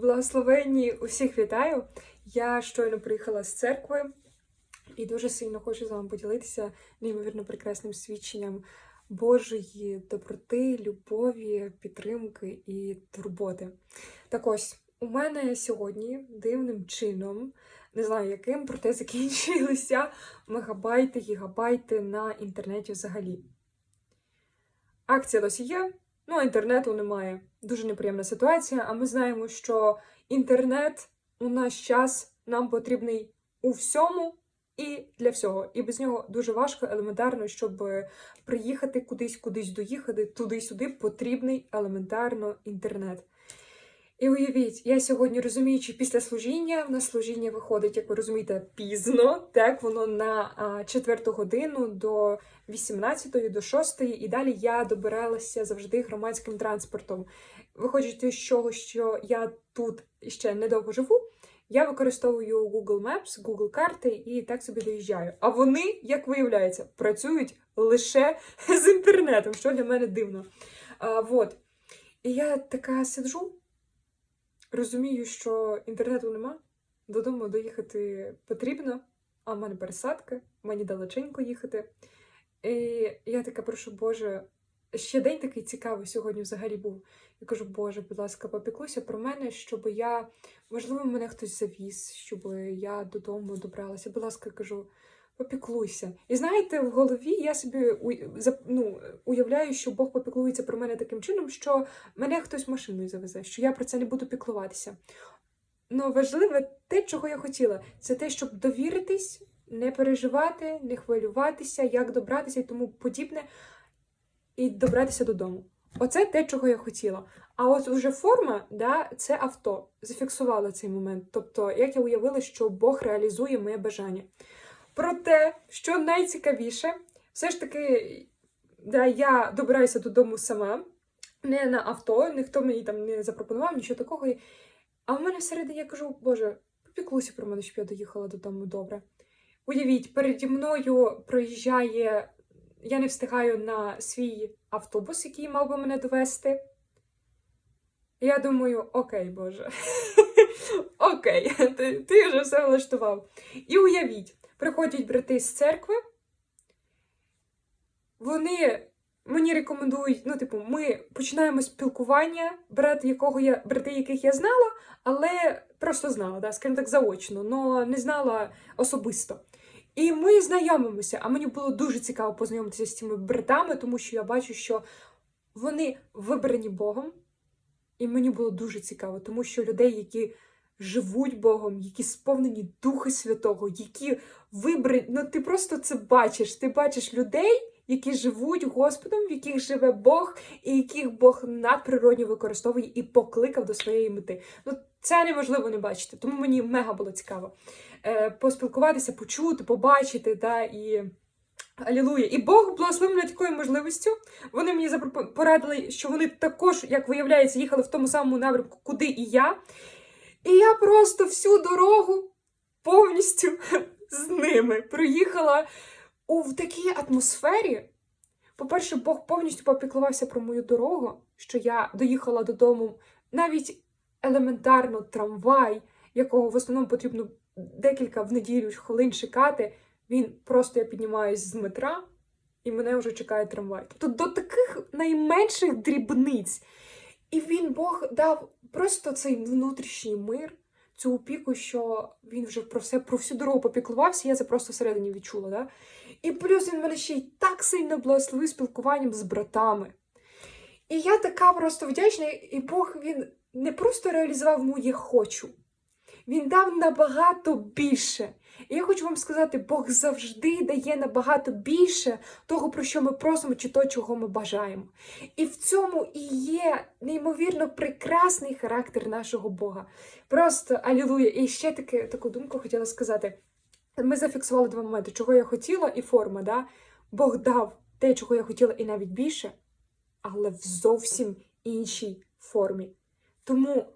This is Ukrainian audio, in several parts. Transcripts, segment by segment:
Благословенні усіх вітаю. Я щойно приїхала з церкви і дуже сильно хочу з вами поділитися неймовірно прекрасним свідченням Божої доброти, любові, підтримки і турботи. Так ось, у мене сьогодні дивним чином, не знаю яким, проте закінчилися мегабайти, гігабайти на інтернеті взагалі. Акція досі є, ну а інтернету немає. Дуже неприємна ситуація. А ми знаємо, що інтернет у наш час нам потрібний у всьому і для всього. І без нього дуже важко, елементарно, щоб приїхати кудись, кудись доїхати, туди-сюди потрібний елементарно інтернет. І уявіть, я сьогодні розуміючи після служіння, в нас служіння виходить, як ви розумієте, пізно, так воно на четверту годину до 18 до 6 і далі я добиралася завжди громадським транспортом. Виходячи з того, що я тут ще недовго живу, я використовую Google Maps, Google карти і так собі доїжджаю. А вони, як виявляється, працюють лише з інтернетом, що для мене дивно. А, вот. І я така сиджу, розумію, що інтернету нема, додому доїхати потрібно, а в мене пересадка, мені далеченько їхати. І я така прошу, Боже, ще день такий цікавий сьогодні взагалі був. Я кажу, Боже, будь ласка, попіклуйся про мене, щоб я, можливо, мене хтось завіз, щоб я додому добралася. Будь ласка, кажу, попіклуйся. І знаєте, в голові я собі ну, уявляю, що Бог попіклується про мене таким чином, що мене хтось машиною завезе, що я про це не буду піклуватися. Ну, важливе те, чого я хотіла, це те, щоб довіритись, не переживати, не хвилюватися, як добратися і тому подібне, і добратися додому. Оце те, чого я хотіла. А от уже форма, да, це авто. Зафіксувала цей момент. Тобто, як я уявила, що Бог реалізує моє бажання. Проте, що найцікавіше, все ж таки, да, я добираюся додому сама, не на авто, ніхто мені там не запропонував, нічого такого. А в мене всередині я кажу, Боже, попіклуйся про мене, щоб я доїхала додому добре. Уявіть, переді мною проїжджає, я не встигаю на свій автобус, який мав би мене довести. Я думаю, окей, Боже. Окей, ти, ти вже все влаштував. І уявіть, приходять брати з церкви, вони мені рекомендують, ну, типу, ми починаємо спілкування, брат, якого я, брати, яких я знала, але просто знала, да, скажімо так, заочно, але не знала особисто. І ми знайомимося, а мені було дуже цікаво познайомитися з цими братами, тому що я бачу, що вони вибрані Богом, і мені було дуже цікаво, тому що людей, які живуть Богом, які сповнені Духа Святого, які вибрані, ну ти просто це бачиш. Ти бачиш людей, які живуть Господом, в яких живе Бог, і яких Бог надприродньо використовує і покликав до своєї мети. Ну, це неможливо не бачити, тому мені мега було цікаво е, поспілкуватися, почути, побачити, да, і. Алілуя. І Бог благословив мене такою можливістю. Вони мені порадили, що вони також, як виявляється, їхали в тому самому напрямку, куди і я. І я просто всю дорогу повністю з ними проїхала у в такій атмосфері. По-перше, Бог повністю попіклувався про мою дорогу, що я доїхала додому навіть елементарно трамвай, якого в основному потрібно декілька в неділю хвилин чекати. Він просто я піднімаюсь з метра, і мене вже чекає трамвай. Тобто до таких найменших дрібниць. І він Бог дав просто цей внутрішній мир, цю опіку, що він вже про все, про всю дорогу попіклувався, я це просто всередині відчула. Да? І плюс він мене ще й так сильно благословив спілкуванням з братами. І я така просто вдячна, і Бог він не просто реалізував моє хочу, він дав набагато більше. І я хочу вам сказати, Бог завжди дає набагато більше того, про що ми просимо, чи то, чого ми бажаємо. І в цьому і є неймовірно прекрасний характер нашого Бога. Просто алілуя. І ще таке, таку думку хотіла сказати. Ми зафіксували два моменти, чого я хотіла, і форма. Да? Бог дав те, чого я хотіла, і навіть більше, але в зовсім іншій формі. Тому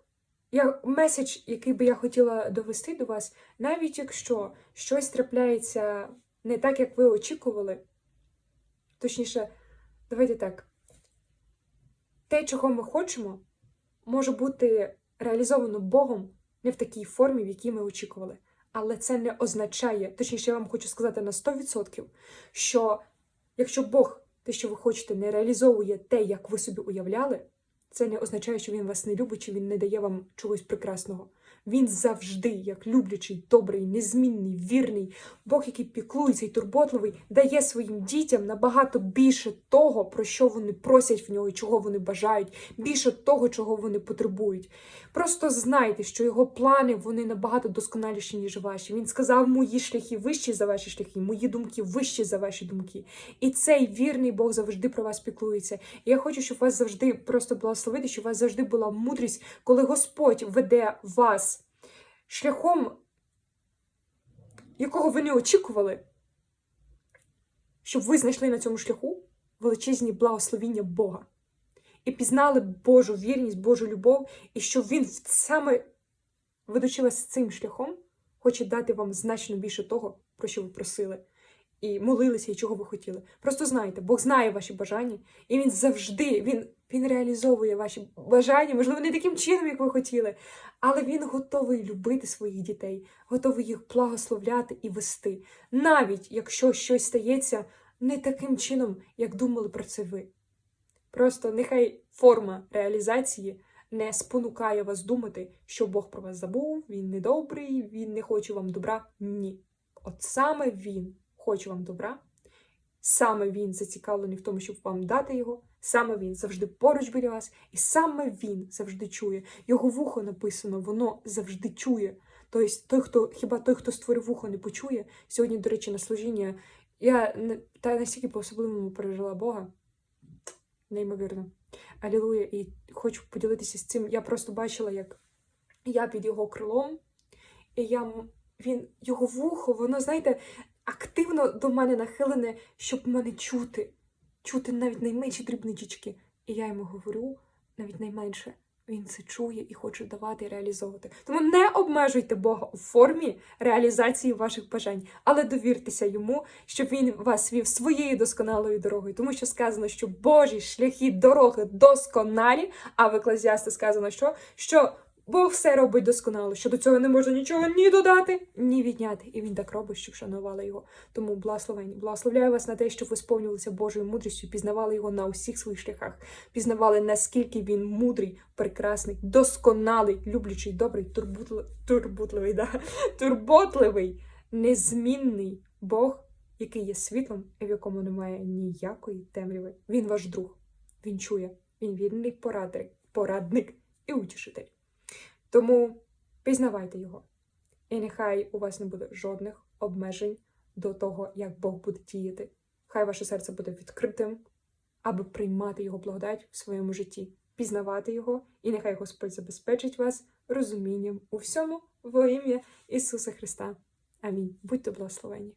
я, меседж, який би я хотіла довести до вас, навіть якщо щось трапляється не так, як ви очікували, точніше, давайте так, те, чого ми хочемо, може бути реалізовано Богом не в такій формі, в якій ми очікували. Але це не означає, точніше, я вам хочу сказати на 100%, що якщо Бог те, що ви хочете, не реалізовує те, як ви собі уявляли, це не означає, що він вас не любить, чи він не дає вам чогось прекрасного. Він завжди, як люблячий, добрий, незмінний, вірний, Бог, який піклується і турботливий, дає своїм дітям набагато більше того, про що вони просять в нього, і чого вони бажають, більше того, чого вони потребують. Просто знайте, що його плани вони набагато досконаліші, ніж ваші. Він сказав, мої шляхи вищі за ваші шляхи, мої думки вищі за ваші думки. І цей вірний Бог завжди про вас піклується. І я хочу, щоб вас завжди просто благословити, щоб у вас завжди була мудрість, коли Господь веде вас шляхом, якого ви не очікували, щоб ви знайшли на цьому шляху величезні благословіння Бога і пізнали Божу вірність, Божу любов, і що Він саме, ведучи вас цим шляхом, хоче дати вам значно більше того, про що ви просили, і молилися, і чого ви хотіли. Просто знайте, Бог знає ваші бажання, і Він завжди він, він реалізовує ваші бажання, можливо, не таким чином, як ви хотіли, але Він готовий любити своїх дітей, готовий їх благословляти і вести, навіть якщо щось стається не таким чином, як думали про це ви. Просто нехай форма реалізації не спонукає вас думати, що Бог про вас забув, він недобрий, він не хоче вам добра. Ні. От саме він хоче вам добра, саме він зацікавлений в тому, щоб вам дати його, саме він завжди поруч біля вас, і саме він завжди чує. Його вухо написано, воно завжди чує. Тобто, той, хто хіба той, хто створив вухо, не почує. Сьогодні, до речі, на служіння я та настільки по-особливому пережила Бога. Неймовірно. Алілуя. І хочу поділитися з цим. Я просто бачила, як я під його крилом, і я, він, його вухо, воно, знаєте, активно до мене нахилене, щоб мене чути, чути навіть найменші дрібничечки. І я йому говорю навіть найменше. Він це чує і хоче давати і реалізовувати. Тому не обмежуйте Бога у формі реалізації ваших бажань, але довіртеся йому, щоб він вас вів своєю досконалою дорогою. Тому що сказано, що Божі шляхи дороги досконалі, а в Еклезіасти сказано, що, що Бог все робить досконало, що до цього не можна нічого ні додати, ні відняти. І він так робить, щоб шанували його. Тому благословені. Благословляю вас на те, щоб ви сповнювалися Божою мудрістю, пізнавали його на усіх своїх шляхах, пізнавали, наскільки він мудрий, прекрасний, досконалий, люблячий, добрий, турботливий, турботливий, да, турботливий, незмінний Бог, який є світлом і в якому немає ніякої темряви. Він ваш друг, він чує, він вірний порадник, порадник і утішитель. Тому пізнавайте його. І нехай у вас не буде жодних обмежень до того, як Бог буде діяти. Хай ваше серце буде відкритим, аби приймати його благодать в своєму житті, пізнавати його, і нехай Господь забезпечить вас розумінням у всьому во ім'я Ісуса Христа. Амінь. Будьте благословені.